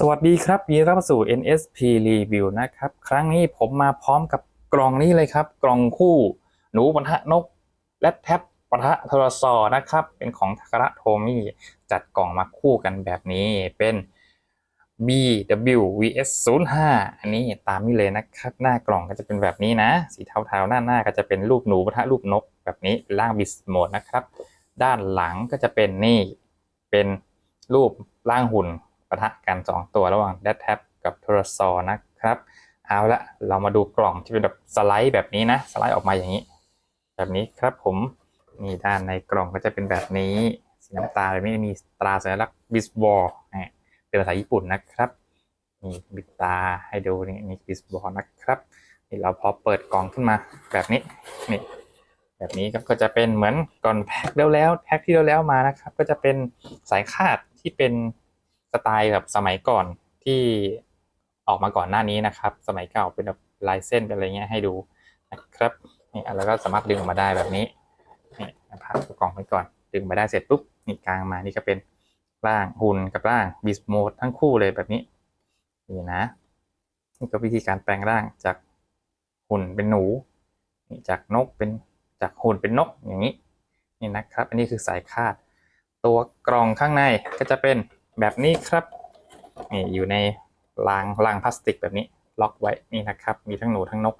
สวัสดีครับยินดีต้อนรับสู่ NSP Review นะครับ ครั้งนี้ผมมาพร้อมกับกล่องนี้เลยครับ กล่องคู่ หนูปะทะนก และแท็บปะทะโทรซอนะครับ เป็นของทาการะโทมี่จัดกล่องมาคู่กันแบบนี้เป็น BW VS 05อันนี้ตามนี้เลยนะครับ หน้ากล่องก็จะเป็นแบบนี้นะ สีเทาๆหน้าหน้าก็จะเป็นรูปหนูปะทะรูปนก แบบนี้เป็นร่างบิสโหมดนะครับ ด้านหลังก็จะเป็นนี่เป็นรูปร่างหุ่น ปะทะกันสองตัวระหว่าง d ด a แท็บกับโทรซอนะครับ เอาละเรามาดูกล่องที่เป็นแบบสไลด์แบบนี้นะ สไลด์ออกมาอย่างนี้ แบบนี้ครับผมนี่ด้านในกล่องก็จะเป็นแบบนี้สีน้ำตาลแบบนี้มีตราสัญลักษณ์บิสบอลเป็นภาษาญี่ปุ่นนะครับนี่บิตาให้ดูนี่นี่บิสบอลนะครับนี่เราพอเปิดกล่องขึ้นมาแบบนี้นี่แบบนี้ก็จะเป็นเหมือนก่อนแพ็คแล้วแล้วแพ็คที่แล้วแล้วมานะครับ ก็จะเป็นสายคาดที่เป็น สไตล์แบบสมัยก่อนที่ออกมาก่อนหน้านี้นะครับ สมัยเก่าเป็นแบบลายเส้นเป็นอะไรเงี้ยให้ดูนะครับนี่แล้วก็สามารถดึงออกมาได้แบบนี้นี่พักกล่องไว้ก่อน ดึงมาได้เสร็จปุ๊บนี่กลางมานี่ก็เป็นร่างหุ่นกับร่างบิสโมดทั้งคู่เลยแบบนี้นี่นะนี่ก็วิธีการแปลงร่างจากหุ่นเป็นหนูนี่จากนกเป็นจากหุ่นเป็นนกอย่างนี้นี่นะครับ อันนี้คือสายคาด ตัวกล่องข้างในก็จะเป็น แบบนี้ครับนี่อยู่ในรางรางพลาสติกแบบนี้ล็อกไว้นี่นะครับ มีทั้งหนูทั้งนก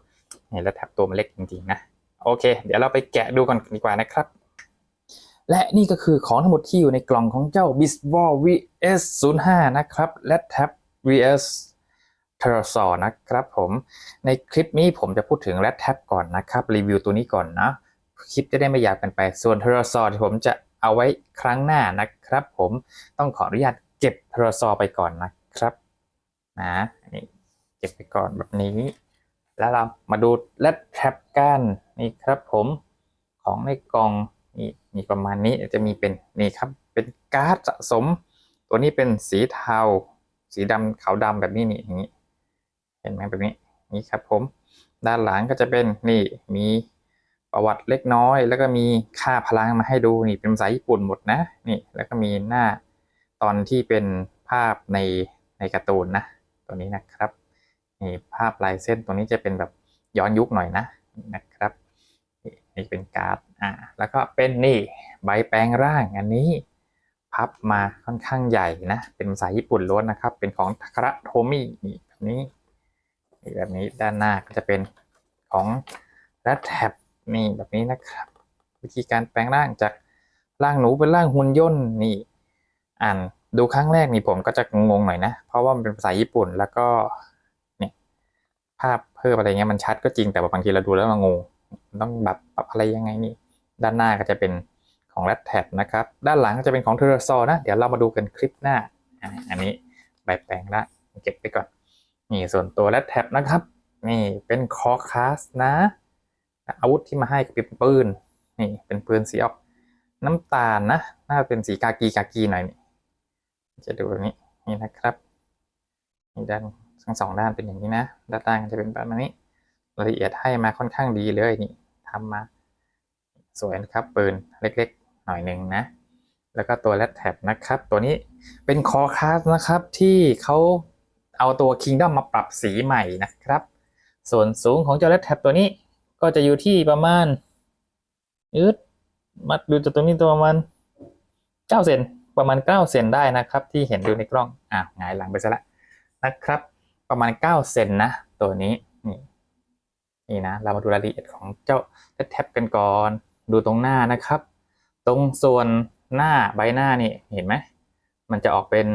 นี่แล้วแท็บตัวมันเล็กจริงๆนะโอเค เดี๋ยวเราไปแกะดูก่อนดีกว่านะครับ และนี่ก็คือของทั้งหมดที่อยู่ในกล่องของเจ้า b i s b a l VS 05นะครับ และแท็บ VS t e r s o r นะครับผมในคลิปนี้ผมจะพูดถึงแรดแท็บก่อนนะครับ รีวิวตัวนี้ก่อนนะคลิปจะได้ไม่ยาวกันไป ส่วนเทอร์ซอที่ผมจะเอาไว้ครั้งหน้านะครับ ผมต้องขออนุญาต เก็บเทอร์ซอไปก่อนนะครับนะอันนี้เก็บไปก่อนแบบนี้ แล้วเรามาดูแรดแท็บกันนี่ครับผมของในกล่องนี่มีประมาณนี้จะมีเป็นนี่ครับเป็นการ์ดสะสม ตัวนี้เป็นสีเทา สีดำขาวดำแบบนี้นี่อย่างนี้เห็นไหมแบบนี้นี่ครับผม ด้านหลังก็จะเป็นนี่มีประวัติเล็กน้อย แล้วก็มีค่าพลังมาให้ดูนี่เป็นภาษาญี่ปุ่นหมดนะนี่แล้วก็มีหน้า ตอนที่เป็นภาพในในการ์ตูนนะตัวนี้นะครับนี่ภาพลายเส้นตัวนี้จะเป็นแบบย้อนยุคหน่อยนะนะครับนี่เป็นการ์ดอ่าแล้วก็เป็นนี่ใบแปลงร่างอันนี้พับมาค่อนข้างใหญ่นะเป็นภาษาญี่ปุ่นล้วนนะครับ เป็นของทาคาระโทมินี่แบบนี้นี่แบบนี้ด้านหน้าก็จะเป็นของแรดแท็บนี่แบบนี้นะครับ วิธีการแปลงร่างจากร่างหนูเป็นร่างหุ่นยนต์นี่ อ่านดูครั้งแรกนี่ผมก็จะงงหน่อยนะ เพราะว่ามันเป็นภาษาญี่ปุ่นแล้วก็เนี่ยภาพเพิ่มอะไรเงี้ยมันชัดก็จริงแต่บางทีเราดูแล้วมันงงต้องแบบปรับอะไรยังไงนี่ ด้านหน้าก็จะเป็นของรัดแท็บนะครับ ด้านหลังก็จะเป็นของเทอร์ซอนะ เดี๋ยวเรามาดูกันคลิปหน้า อันนี้ใบแปลงละเก็บไปก่อน นี่ส่วนตัวและแท็บนะครับ นี่เป็นคอคาสนะ อาวุธที่มาให้ก็เป็นปืน นี่เป็นปืนสีออกน้ำตาลนะ น่าเป็นสีกากีกากีหน่อยนี่ จะดูแบบนี้นี่นะครับนี่ด้านทั้งสองด้านเป็นอย่างนี้นะด้านล่างจะเป็นแบบนี้รายละเอียดให้มาค่อนข้างดีเลยนี่ทำมาสวยนะครับปืนเล็กๆ หน่อยหนึ่งนะ แล้วก็ตัวแรดแท็บนะครับ ตัวนี้เป็นคอคาสนะครับที่เขาเอาตัว Kingdom มาปรับสีใหม่นะครับ ส่วนสูงของเจ้าแรดแท็บตัวนี้ก็จะอยู่ที่ประมาณยืดมัดดูจากตรงนี้ตัวประมาณเก้าเซน ประมาณเก้าเซนได้นะครับ ที่เห็นดูในกล้องอะหงายหลังไปซะละนะครับ ประมาณเก้าเซนนะ ตัวนี้นี่นี่นะ เรามาดูรายละเอียดของเจ้าแท็บกันก่อน ดูตรงหน้านะครับ ตรงส่วนหน้าใบหน้านี่เห็นไหมมันจะออกเป็น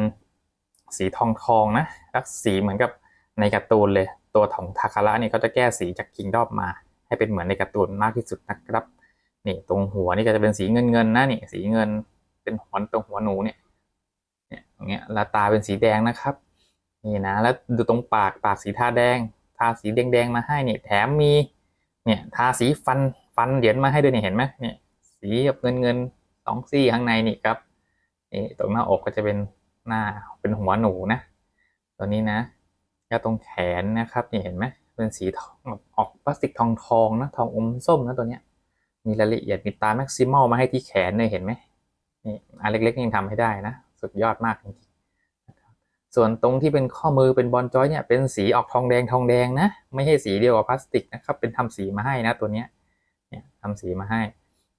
สีทองทองนะลักสีเหมือนกับในการ์ตูนเลย ตัวของทาคาระนี่เขาจะแก้สีจากคิงดอมมา ให้เป็นเหมือนในการ์ตูนมากที่สุดนะครับ นี่ตรงหัวนี่ก็จะเป็นสีเงินเงินนะนี่สีเงิน เป็นหัวตรงหัวหนูเนี่ยเนี่ยอย่างเงี้ยแล้วตาเป็นสีแดงนะครับนี่นะแล้วดูตรงปากปากสีทาแดง ทาสีแดงๆมาให้เนี่ยแถมมีเนี่ยทาสีฟันฟันเหรียญมาให้ด้วยเนี่ยเห็นไหมเนี่ยสีแบบเงินเงินสองซี่ข้างในนี่ครับนี่ตรงหน้าอกก็จะเป็นหน้าเป็นหัวหนูนะตัวนี้นะแล้วตรงแขนนะครับนี่เห็นไหมเป็นสีทองออกพลาสติกทองทองนะทองอมส้มนะตัวเนี้ยมีรายละเอียดมีตาแม็กซิมอลมาให้ที่แขนเลยเห็นไหม นี่อันเล็กๆยังทำให้ได้นะ สุดยอดมากจริงๆนะครับส่วนตรงที่เป็นข้อมือเป็นบอลจอยเนี่ยเป็นสีออกทองแดงทองแดงนะ ไม่ใช่สีเดียวกับพลาสติกนะครับเป็นทำสีมาให้นะตัวเนี้ยเนี่ยทำสีมาให้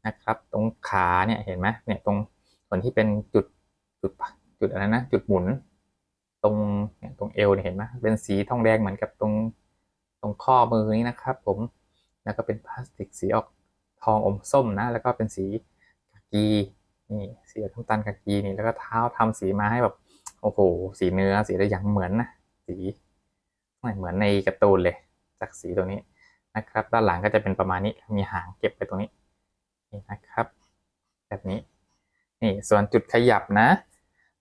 นะครับ ตรงขาเนี่ยเห็นไหมเนี่ยตรงส่วนที่เป็นจุดจุดจุดอะไรนะจุดหมุน ตรงเนี่ยตรงเอวเนี่ยเห็นไหมเป็นสีทองแดงเหมือนกับตรงตรงข้อมือนี้นะครับ ผมแล้วก็เป็นพลาสติกสีออกทองอมส้มนะ แล้วก็เป็นสีกากี นี่สีน้ำตาลกากีนี่แล้วก็เท้าทำสีมาให้แบบโอ้โหสีเนื้อสีอะไรอย่างเหมือนนะสีเหมือนในการ์ตูนเลย จากสีตัวนี้นะครับ ด้านหลังก็จะเป็นประมาณนี้มีหางเก็บไปตรงนี้นี่นะครับ แบบนี้นี่ส่วนจุดขยับนะ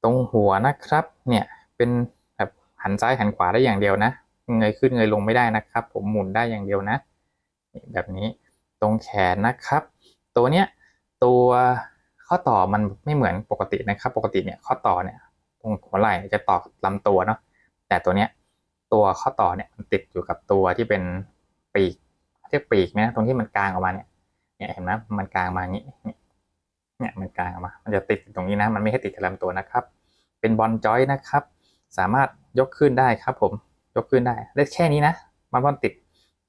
ตรงหัวนะครับ เนี่ยเป็นแบบหันซ้ายหันขวาได้อย่างเดียวนะเงยขึ้นเงยลงไม่ได้นะครับ ผมหมุนได้อย่างเดียวนะนี่แบบนี้ตรงแขนนะครับ ตัวเนี้ยตัว ข้อต่อมันไม่เหมือนปกตินะครับ ปกติเนี่ยข้อต่อเนี่ยตรงหัวไหล่จะต่อกลำตัวเนาะแต่ตัวเนี้ยตัวข้อต่อเนี่ยมันติดอยู่กับตัวที่เป็นปีกเรียกปีกไหมตรงที่มันกลางออกมาเนี่ยเนี่ยเห็นไหมมันกลางมาอย่างนี้เนี่ยมันกลางออกมา มันจะติดตรงนี้นะ มันไม่ให้ติดกับลำตัวนะครับ เป็นบอลจอยนะครับ สามารถยกขึ้นได้ครับ ผมยกขึ้นได้ได้แค่นี้นะมันบอลติด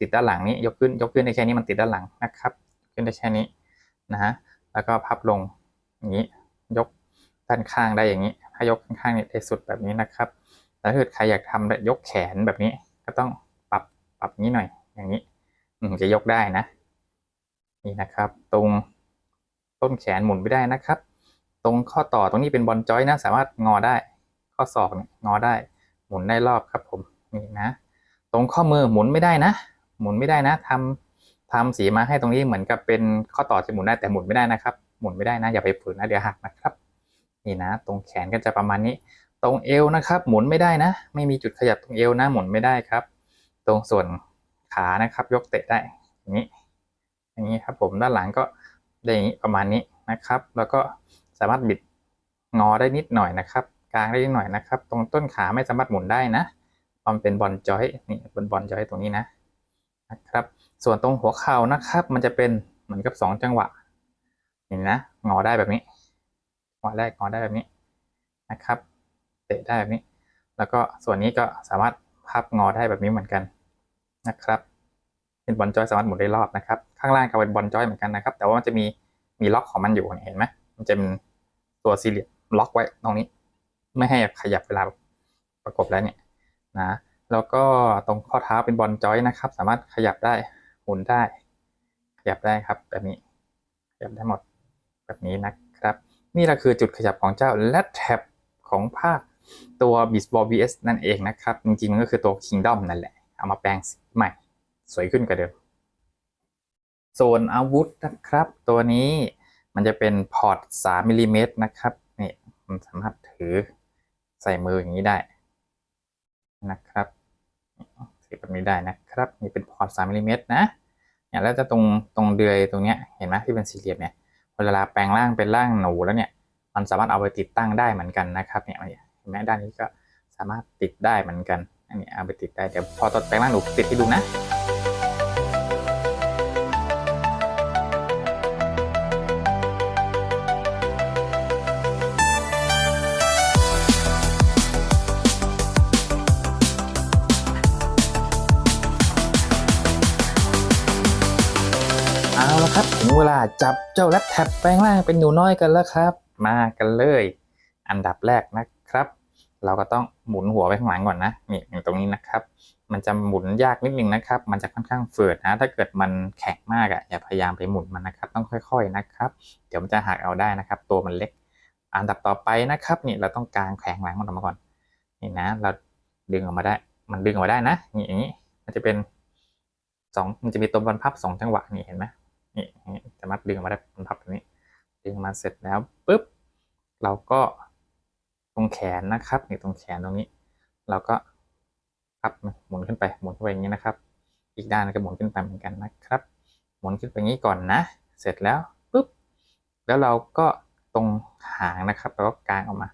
ติดด้านหลังนี้ยกขึ้นยกขึ้นได้แค่นี้มันติดด้านหลังนะครับ ขึ้นได้แค่นี้นะฮะแล้วก็พับลง อย่างนี้ยกด้านข้างได้อย่างนี้ ถ้ายกข้างๆเนี่ยได้สุดแบบนี้นะครับแต่ถ้าเกิดใครอยากทำแบบยกแขนแบบนี้ ก็ต้องปรับปรับนี้หน่อย อย่างนี้จะยกได้นะ นี่นะครับ ตรงต้นแขนหมุนไม่ได้นะครับ ตรงข้อต่อตรงนี้เป็นบอลจอยนะสามารถงอได้ ข้อศอกเนี่ยงอได้ หมุนได้รอบครับผมนี่นะ ตรงข้อมือหมุนไม่ได้นะ หมุนไม่ได้นะทำทำสีมาให้ตรงนี้เหมือนกับเป็นข้อต่อจะหมุนได้แต่หมุนไม่ได้นะครับ หมุนไม่ได้นะอย่าไปฝืนนะเดี๋ยวหักนะครับนี่นะ ตรงแขนก็จะประมาณนี้ ตรงเอวนะครับ หมุนไม่ได้นะ ไม่มีจุดขยับตรงเอวนะหมุนไม่ได้ครับ ตรงส่วนขานะครับ ยกเตะได้อย่างนี้อย่างนี้ครับผมด้านหลังก็ได้อย่างนี้ประมาณนี้นะครับ แล้วก็สามารถบิดงอได้นิดหน่อยนะครับกลางได้นิดหน่อยนะครับ ตรงต้นขาไม่สามารถหมุนได้นะมันเป็นบอลจอยนี่เป็นบอลจอยตรงนี้นะนะครับ ส่วนตรงหัวเข่านะครับ มันจะเป็นเหมือนกับสองจังหวะ นี่นะงอได้แบบนี้งอแรกงอได้แบบนี้นะครับ เตะได้แบบนี้ แล้วก็ส่วนนี้ก็สามารถพับงอได้แบบนี้เหมือนกันนะครับ เป็นบอลจอยสามารถหมุนได้รอบนะครับ ข้างล่างก็เป็นบอลจอยเหมือนกันนะครับ แต่ว่ามันจะมีมีล็อกของมันอยู่เห็นไหมมันจะเป็นตัวสี่เหลี่ยมล็อกไว้ตรงนี้ ไม่ให้ขยับเวลาประกบแล้วเนี่ยนะแล้วก็ตรงข้อเท้าเป็นบอลจอยนะครับ สามารถขยับได้หมุนได้ ขยับได้ครับแบบนี้ขยับได้หมด แบบนี้นะครับ นี่แหละคือจุดขยับของเจ้าและแท็บของภาคตัว b e a s Ball VS นั่นเองนะครับ จริงๆ มันก็คือตัว Kingdom นั่นแหละ เอามาแปลงสีใหม่ สวยขึ้นกว่าเดิมโซนอาวุธนะครับ ตัวนี้มันจะเป็นพอร์ต3มิลลิเมตรนะครับนี่มันสามารถถือใส่มืออย่างนี้ได้นะครับถือแบบนี้ได้นะครับนี่เป็นพอร์ต3มิลลิเมตรนะเนี่ยแล้วจะตรงตรงเดือยตรงเนี้ยเห็นไหมที่เป็นสี่เหลี่ยมเนี่ย เวลาแปลงร่างเป็นร่างหนูแล้วเนี่ย มันสามารถเอาไปติดตั้งได้เหมือนกันนะครับเนี่ยเห็นไหมด้านนี้ก็สามารถติดได้เหมือนกันอันนี้เอาไปติดได้เดี๋ยวพอตอนแปลงร่างหนูติดให้ดูนะ เอาละครับถึงเวลาจับเจ้าแรปแท็บแปลงร่างเป็นหนูน้อยกันแล้วครับ มากันเลย อันดับแรกนะครับ เราก็ต้องหมุนหัวไปข้างหลังก่อนนะนี่อย่างตรงนี้นะครับ มันจะหมุนยากนิดนึงนะครับ มันจะค่อนข้างเฟืดนะ ถ้าเกิดมันแข็งมากอะอย่าพยายามไปหมุนมันนะครับ ต้องค่อย ๆนะครับ เดี๋ยวมันจะหักเอาได้นะครับ ตัวมันเล็ก อันดับต่อไปนะครับ นี่เราต้องกางแข็งหลังมันออกมาก่อนนี่นะ เราดึงออกมาได้ มันดึงออกมาได้นะนี่อย่างนี้ มันจะเป็นสองมันจะมีตัวบรรพับสองจังหวะนี่เห็นไหม นี่นี่สามารถดึงออกมาได้เป็นพับแบบนี้ ดึงมาเสร็จแล้วปุ๊บเราก็ตรงแขนนะครับนี่ตรงแขนตรงนี้ เราก็พับหมุนขึ้นไปหมุนขึ้นไปอย่างนี้นะครับ อีกด้านก็หมุนขึ้นไปเหมือนกันนะครับ หมุนขึ้นไปอย่างนี้ก่อนนะ เสร็จแล้วปุ๊บแล้วเราก็ตรงหางนะครับเราก็กางออกมา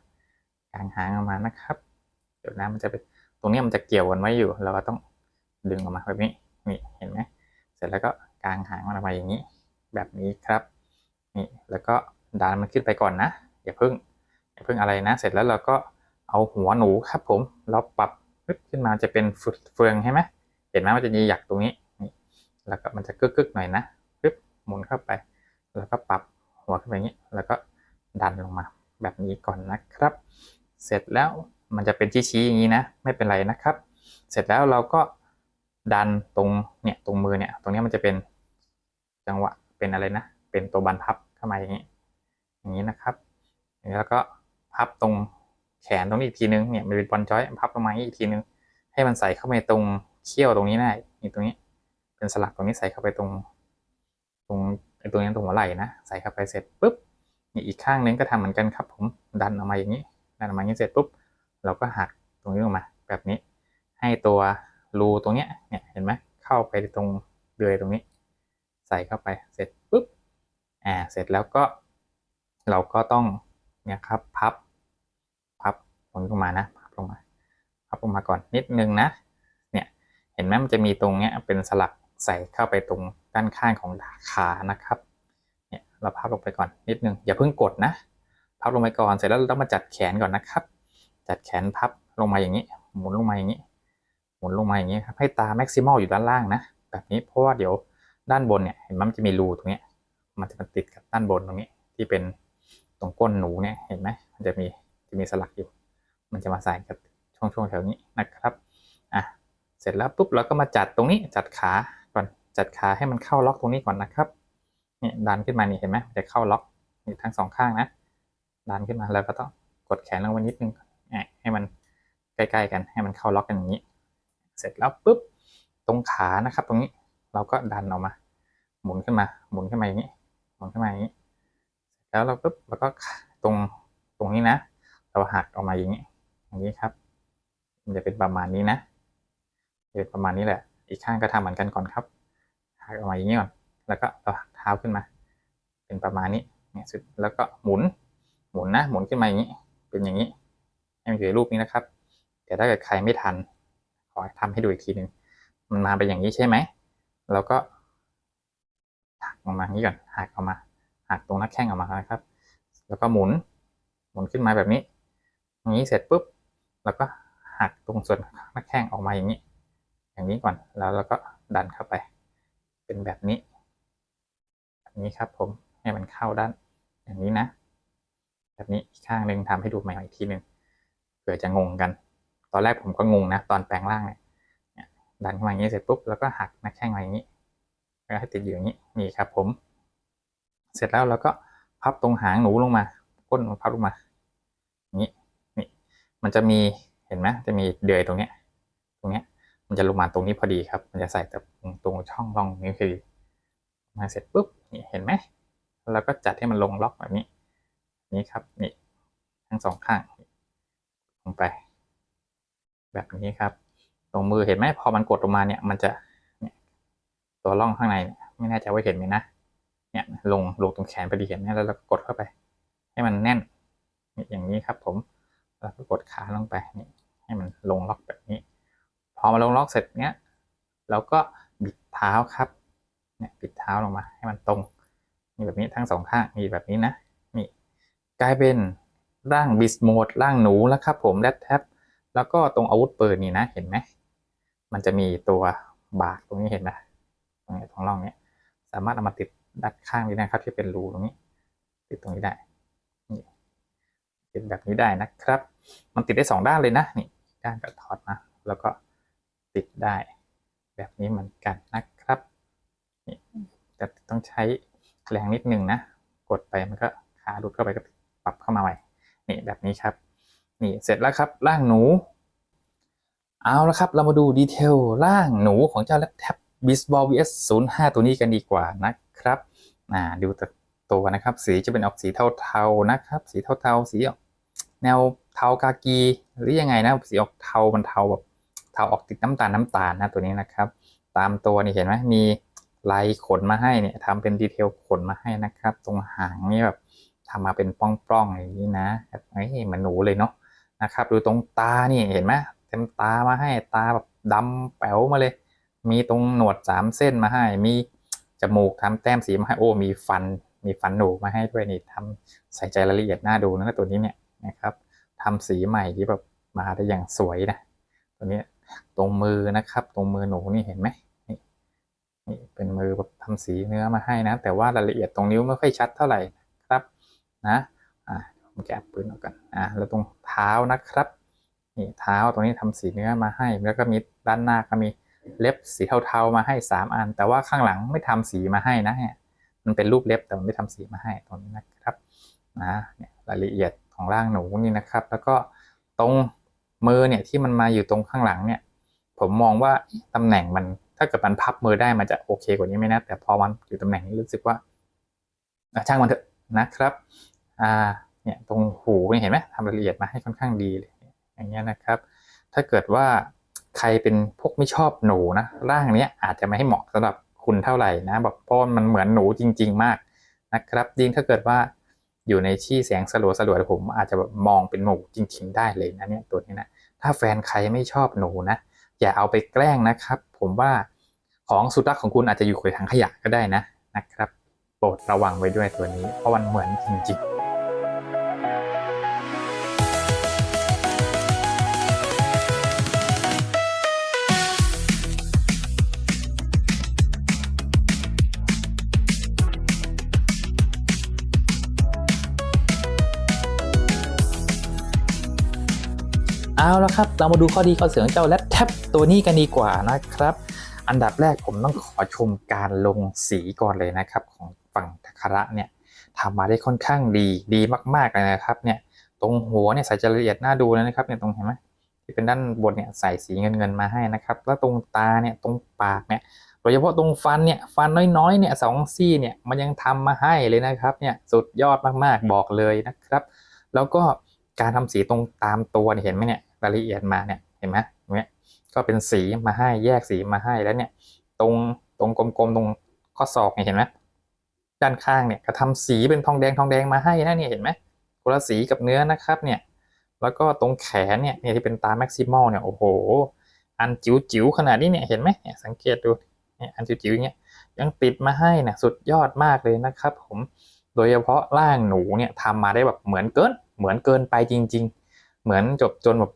กางหางออกมานะครับ เดี๋ยวนะมันจะเป็นตรงนี้มันจะเกี่ยวกันไว้อยู่ เราก็ต้องดึงออกมาแบบนี้นี่เห็นไหมเสร็จแล้วก็ กลางหางมันออกมาอย่างนี้ แบบนี้ครับนี่แล้วก็ดันมันขึ้นไปก่อนนะอย่าเพิ่งอย่าเพิ่งอะไรนะ เสร็จแล้วเราก็เอาหัวหนูครับผมแล้วปรับปึ๊บขึ้นมาจะเป็นเฟืองใช่ไหมเห็นไหมมันจะมีหยักตรงนี้นี่แล้วก็มันจะกึกๆหน่อยนะปึ๊บหมุนเข้าไป แล้วก็ปรับหัวขึ้นไปอย่างนี้ แล้วก็ดันลงมา แบบนี้ก่อนนะครับ เสร็จแล้วมันจะเป็นชี้ๆอย่างนี้นะ ไม่เป็นไรนะครับ เสร็จแล้วเราก็ดันตรงเนี่ยตรงมือเนี่ยตรงนี้มันจะเป็น จังหวะเป็นอะไรนะ เป็นตัวบันพับเข้ามาอย่างนี้ อย่างนี้นะครับแล้วก็พับตรงแขนตรงนี้อีกทีนึงเนี่ยมันเป็นบอลจอยพับลงมาอีกทีนึง ให้มันใส่เข้าไปตรงเขี้ยวตรงนี้ได้นี่ตรงนี้ เป็นสลักตรงนี้ใส่เข้าไปตรง ตรงไอ้ตรงนี้ตรงหัวไหล่นะใส่เข้าไปเสร็จปุ๊บนี่อีกข้างนึงก็ทำเหมือนกันครับ ผมดันออกมาอย่างนี้ดันออกมาอย่างนี้เสร็จปุ๊บเราก็หักตรงนี้ออกมา แบบนี้ ให้ตัวรูตรงเนี้ยเนี่ยเห็นไหมเข้าไปตรงเดือยตรงนี้ ใส่เข้าไปเสร็จปุ๊บอ่าเสร็จแล้วก็เราก็ต้องเนี่ยครับพับพับลงมานะพับลงมาพับลงมาก่อนนิดนึงนะเนี่ยเห็นไหมมันจะมีตรงเนี้ยเป็นสลักใส่เข้าไปตรงด้านข้างของขานะครับเนี่ยเราพับลงไปก่อนนิดนึงอย่าเพิ่งกดนะพับลงไปก่อนเสร็จแล้วเราต้องมาจัดแขนก่อนนะครับ จัดแขนพับลงมาอย่างนี้ หมุนลงมาอย่างนี้ หมุนลงมาอย่างนี้ครับให้ตาแม็กซิมอลอยู่ด้านล่างนะแบบนี้เพราะว่าเดี๋ยว ด้านบนเนี่ยเห็นไหมมันจะมีรูตรงนี้มันจะมาติดกับด้านบนตรงนี้ที่เป็นตรงก้นหนูเนี่ยเห็นไหมมันจะมีจะมีสลักอยู่ มันจะมาใส่กับช่วงช่วงแถวนี้นะครับอะเสร็จแล้วปุ๊บเราก็มาจัดตรงนี้จัดขาก่อนจัดขาให้มันเข้าล็อกตรงนี้ก่อนนะครับเนี่ยดันขึ้นมานี่เห็นไหมมันจะเข้าล็อกนี่ทั้งสองข้างนะดันขึ้นมาแล้วก็ต้องกดแขนลงไปนิดนึงอะให้มันใกล้ๆกันให้มันเข้าล็อกกันอย่างนี้ เสร็จแล้วปุ๊บตรงขานะครับ ตรงนี้เราก็ดันออกมา หมุนขึ้นมา หมุนขึ้นมาอย่างนี้ หมุนขึ้นมาอย่างนี้ แล้วเราปุ๊บแล้วก็ตรงตรงนี้นะ เราหักออกมาอย่างนี้ อย่างนี้ครับ มันจะเป็นประมาณนี้นะเป็นประมาณนี้แหละ อีกข้างก็ทำเหมือนกันก่อนครับ หักออกมาอย่างนี้ก่อน แล้วก็เราหักเท้าขึ้นมา เป็นประมาณนี้ เนี่ยสุด แล้วก็หมุน หมุนนะ หมุนขึ้นมาอย่างนี้ เป็นอย่างนี้ ให้มันอยู่ในรูปนี้นะครับ แต่ถ้าเกิดใครไม่ทัน ขอทำให้ดูอีกทีหนึ่งมันมาเป็นอย่างนี้ใช่ไหมเราก็ ออกมาอย่างนี้ก่อนหักออกมา หักตรงหน้าแข้งออกมานะครับ แล้วก็หมุน หมุนขึ้นมาแบบนี้อย่างนี้เสร็จปุ๊บ แล้วก็หักตรงส่วนหน้าแข้งออกมาอย่างนี้ อย่างนี้ก่อน แล้วเราก็ดันเข้าไป เป็นแบบนี้แบบนี้ครับผม ให้มันเข้าด้าน อย่างนี้นะ แบบนี้อีกข้างหนึ่งทำให้ดูใหม่อีกทีหนึ่งเผื่อจะงงกัน ตอนแรกผมก็งงนะ ตอนแปลงร่างเนี่ย ดันเข้ามาอย่างนี้เสร็จปุ๊บ แล้วก็หักหน้าแข้งมาอย่างนี้ ให้ติดอยู่อย่างนี้นี่ครับผม เสร็จแล้วเราก็พับตรงหางหนูลงมาก้นพับลงมาอย่างนี้นี่มันจะมีเห็นไหมจะมีเดือยตรงเนี้ยตรงเนี้ยมันจะลงมาตรงนี้พอดีครับ มันจะใส่แต่ตรงช่องร่องนี้พอดีมาเสร็จปุ๊บนี่เห็นไหมแล้วก็จัดให้มันลงล็อกแบบนี้ นี่ครับนี่ทั้งสองข้างลงไป แบบนี้ครับ ตรงมือเห็นไหมพอมันกดลงมาเนี่ยมันจะ ตัวร่องข้างในเนี่ยไม่แน่ใจว่าเห็นไหมนะ เนี่ยลงลงตรงแขนพอดีเห็นไหมแล้วเราก็กดเข้าไป ให้มันแน่นอย่างนี้ครับ ผมแล้วก็กดขาลงไปนี่ให้มันลงล็อกแบบนี้ พอมาลงล็อกเสร็จเนี้ยเราก็บิดเท้าครับเนี่ยบิดเท้าลงมา ให้มันตรงนี่แบบนี้ทั้งสองข้างมีแบบนี้นะนี่กลายเป็นร่างบิสโหมดร่างหนูแล้วครับ ผมแรดแท็บแล้วก็ตรงอาวุธปืนนี่นะเห็นไหมมันจะมีตัวบากตรงนี้เห็นไหม รงนี้ตรงร่องเนี้ยสามารถเอามาติดด้านข้างนี้นะครับ ที่เป็นรูตรงนี้ ติดตรงนี้ได้นี่ติดแบบนี้ได้นะครับ มันติดได้สองด้านเลยนะนี่ด้านก็ถอดมาแล้วก็ติดได้แบบนี้เหมือนกันนะครับนี่แต่ต้องใช้แรงนิดนึงนะ กดไปมันก็ขาหลุดเข้าไปก็ปรับเข้ามาใหม่นี่แบบนี้ครับ นี่เสร็จแล้วครับร่างหนู เอาละครับ เรามาดูดีเทลร่างหนูของเจ้าแล็ปแท็บ b i s b a l VS 05 ตัวนี้กันดีกว่านะครับอ่าดูตัวนะครับ สีจะเป็นออกสีเทาๆนะครับ สีเทาๆสีออกแนวเทากากีหรือยังไงนะสีออกเทามันเทาแบบเทาออกติดน้ำตาลน้ำตาลนะตัวนี้นะครับ ตามตัวนี่เห็นไหมมีลายขนมาให้เนี่ยทำเป็นดีเทลขนมาให้นะครับ ตรงหางนี่แบบทำมาเป็นปล้องๆอย่างนี้นะเฮ้ยเหมือนหนูเลยเนาะนะครับดูตรงตานี่เห็นไหมเต็มตามาให้ตาแบบดำแป๋วมาเลย มีตรงหนวดสามเส้นมาให้ มีจมูกทำแต้มสีมาให้โอ้มีฟัน มีฟันหนูมาให้ด้วยนี่ทำใส่ใจรายละเอียดน่าดูนะตัวนี้เนี่ยนะครับทำสีใหม่ที่แบบมาได้อย่างสวยนะตัวนี้ตรงมือนะครับ ตรงมือหนูนี่เห็นไหมนี่นี่เป็นมือแบบทำสีเนื้อมาให้นะ แต่ว่ารายละเอียดตรงนิ้วไม่ค่อยชัดเท่าไหร่ครับนะอ่าผมแกะปืนออกกันอ่าแล้วตรงเท้านะครับนี่เท้าตรงนี้ทำสีเนื้อมาให้ แล้วก็มีด้านหน้าก็มี เล็บสีเทาๆมาให้สามอัน แต่ว่าข้างหลังไม่ทำสีมาให้นะเนี่ยมันเป็นรูปเล็บแต่มันไม่ทำสีมาให้ตรงนี้นะครับนะเนี่ยรายละเอียดของร่างหนูนี่นะครับ แล้วก็ตรงมือเนี่ยที่มันมาอยู่ตรงข้างหลังเนี่ย ผมมองว่าตำแหน่งมันถ้าเกิดมันพับมือได้มันจะโอเคกว่านี้ไหมนะ แต่พอมันอยู่ตำแหน่งนี้รู้สึกว่าช่างมันเถอะนะครับอ่าเนี่ยตรงหูเนี่ยเห็นไหมทำรายละเอียดมาให้ค่อนข้างดีเลยอย่างเงี้ยนะครับ ถ้าเกิดว่า ใครเป็นพวกไม่ชอบหนูนะร่างเนี้ยอาจจะไม่ให้เหมาะสำหรับคุณเท่าไหร่นะแบบเพราะมันเหมือนหนูจริง ๆ มากนะครับยิ่งถ้าเกิดว่าอยู่ในที่แสงสลัวสลัวๆผมอาจจะแบบมองเป็นหนูจริง ๆ ได้เลยนะเนี่ยตัวนี้นะถ้าแฟนใครไม่ชอบหนูนะอย่าเอาไปแกล้งนะครับ ผมว่าของสุดรักของคุณอาจจะอยู่ในถังขยะก็ได้นะนะครับ โปรดระวังไว้ด้วยตัวนี้เพราะมันเหมือนจริง ๆ เอาละครับ เรามาดูข้อดีข้อเสียของเจ้าแล็ปแท็บตัวนี้กันดีกว่านะครับ อันดับแรกผมต้องขอชมการลงสีก่อนเลยนะครับ ของฝั่งทัคระเนี่ยทำมาได้ค่อนข้างดีดีมากๆเลยนะครับเนี่ยตรงหัวเนี่ยใส่รายละเอียดน่าดูเลยนะครับเนี่ยตรงเห็นไหมที่เป็นด้านบนเนี่ยใส่สีเงินเงินๆมาให้นะครับ แล้วตรงตาเนี่ยตรงปากเนี่ยโดยเฉพาะตรงฟันเนี่ยฟันน้อยๆเนี่ยสองซี่เนี่ยมันยังทำมาให้เลยนะครับเนี่ยสุดยอดมากๆบอกเลยนะครับ แล้วก็การทำสีตรงตามตัวเนี่ยเห็นไหมเนี่ย รายละเอียดมาเนี่ยเห็นไหมเนี่ยก็เป็นสีมาให้แยกสีมาให้แล้วเนี่ย ตรงตรงกลมๆตรงข้อศอกเนี่ยเห็นไหมด้านข้างเนี่ยก็ทำสีเป็นทองแดงทองแดงมาให้นะเนี่ยเห็นไหมคนละสีกับเนื้อนะครับเนี่ยแล้วก็ตรงแขนเนี่ยเนี่ยที่เป็นตาแม็กซิมอลเนี่ยโอ้โห อันจิ๋วจิ๋วๆขนาดนี้เนี่ยเห็นไหมเนี่ยสังเกตดูเนี่ยอันจิ๋วจิ๋วอย่างเงี้ยยังติดมาให้นี่ยสุดยอดมากเลยนะครับผมโดยเฉพาะร่างหนูเนี่ยทำมาได้แบบเหมือนเกินเหมือนเกินไปจริง ๆ เหมือนจบจนแบบ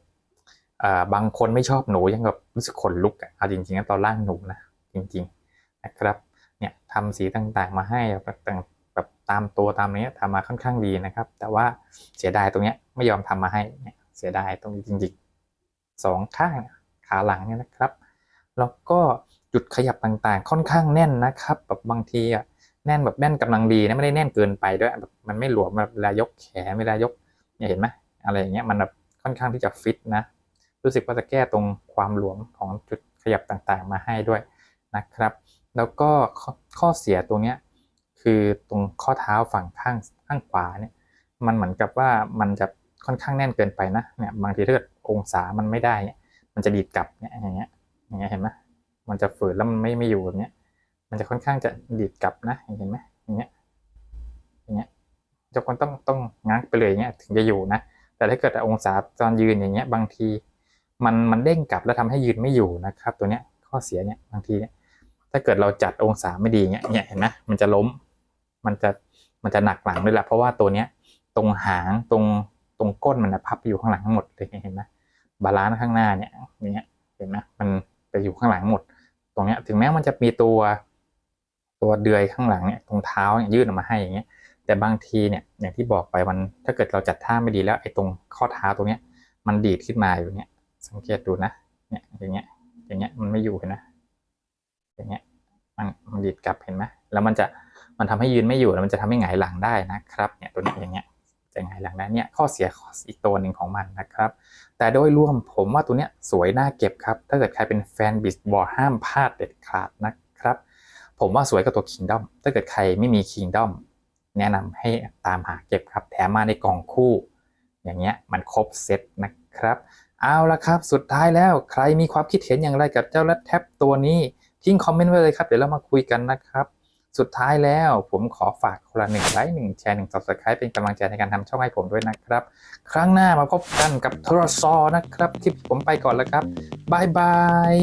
บางคนไม่ชอบหนูยังแบบรู้สึกขนลุกอะเอาจริงๆนะตอนร่างหนูนะจริงๆนะครับเนี่ยทำสีต่างๆมาให้แบบต่างแบบตามตัวตามนี้ทำมาค่อนข้างดีนะครับ แต่ว่าเสียดายตรงเนี้ยไม่ยอมทำมาให้เนี่ยเสียดายตรงนี้จริงๆสองข้างขาหลังเนี่ยนะครับแล้วก็จุดขยับต่างๆ ค่อนข้างแน่นนะครับแบบบางทีอะแน่นแบบแน่นกำลังดีนะไม่ได้แน่นเกินไปด้วยแบบมันไม่หลวมแบบเวลายกแขนเวลายกเนี่ยเห็นไหมอะไรอย่างเงี้ยมันแบบค่อนข้างที่จะฟิตนะ รู้สึกว่าจะแก้ตรงความหลวมของจุดขยับต่างๆ มาให้ด้วยนะครับ แล้วก็ข้อเสียตรงนี้คือตรงข้อเท้าฝั่งข้างข้างขวาเนี่ยมันเหมือนกับว่ามันจะค่อนข้างแน่นเกินไปนะเนี่ยบางทีถ้าเกิดองศามันไม่ได้เนี่ยมันจะดีดกลับเนี่ยอย่างเงี้ยอย่างเงี้ยเห็นไหมมันจะฝืนแล้วมันไม่ไม่อยู่แบบเนี้ยมันจะค่อนข้างจะดีดกลับนะเห็นไหมอย่างเงี้ยอย่างเงี้ยจะคนต้องต้องงักไปเลยอย่างเงี้ยถึงจะอยู่นะแต่ถ้าเกิดองศาตอนยืนอย่างเงี้ยบางที มันมันเด้งกลับแล้วทำให้ยืนไม่อยู่นะครับ ตัวเนี้ยข้อเสียเนี่ยบางทีเนี่ยถ้าเกิดเราจัดองศาไม่ดีเงี้ยเนี่ยเห็นไหมมันจะล้ม มันจะมันจะหนักหลังด้วยแหละเพราะว่าตัวเนี้ยตรงหางตรงตรงก้นมันนะพับอยู่ข้างหลังทั้งหมดเลยเห็นไหมบาลานซ์ข้างหน้าเนี่ยอย่างเงี้ยเห็นไหมมันไปอยู่ข้างหลังหมด ตรงเนี้ยถึงแม้มันจะมีตัวตัวเดือยข้างหลังเนี่ยตรงเท้าเนี่ยยื่นออกมาให้อย่างเงี้ยแต่บางทีเนี่ยอย่างที่บอกไปมันถ้าเกิดเราจัดท่าไม่ดีแล้วไอ้ตรงข้อเท้าตรงเนี้ยมันดีดขึ้นมาอยู่เนี่ย สังเกตดูนะ เนี่ย อย่างเงี้ย อย่างเงี้ย มันไม่อยู่เห็นไหมอย่างเงี้ย มันมันดีดกลับเห็นไหมแล้วมันจะ มันทำให้ยืนไม่อยู่ แล้วมันจะทำให้หงายหลังได้นะครับ เนี่ย ตัวเนี้ยอย่างเงี้ย จะหงายหลังได้เนี่ย ข้อเสียอีกตัวหนึ่งของมันนะครับ แต่โดยรวมผมว่าตัวเนี้ยสวยน่าเก็บครับ ถ้าเกิดใครเป็นแฟนบิสบอลห้ามพลาดเด็ดขาดนะครับ ผมว่าสวยกว่าตัว Kingdom ถ้าเกิดใครไม่มี Kingdom แนะนำให้ตามหาเก็บครับ แถมมาในกล่องคู่ อย่างเงี้ย มันครบเซตนะครับ เอาละครับ สุดท้ายแล้วใครมีความคิดเห็นอย่างไรกับเจ้าแรดแท็บตัวนี้ ทิ้งคอมเมนต์ไว้เลยครับ เดี๋ยวเรามาคุยกันนะครับ สุดท้ายแล้วผมขอฝากคนละหนึ่งไลค์หนึ่งแชร์หนึ่งซับสไครป์เป็นกำลังใจในการทำช่องให้ผมด้วยนะครับ ครั้งหน้ามาพบกันกับโทรซอนะครับที่ผมไปก่อนแล้วครับบายบาย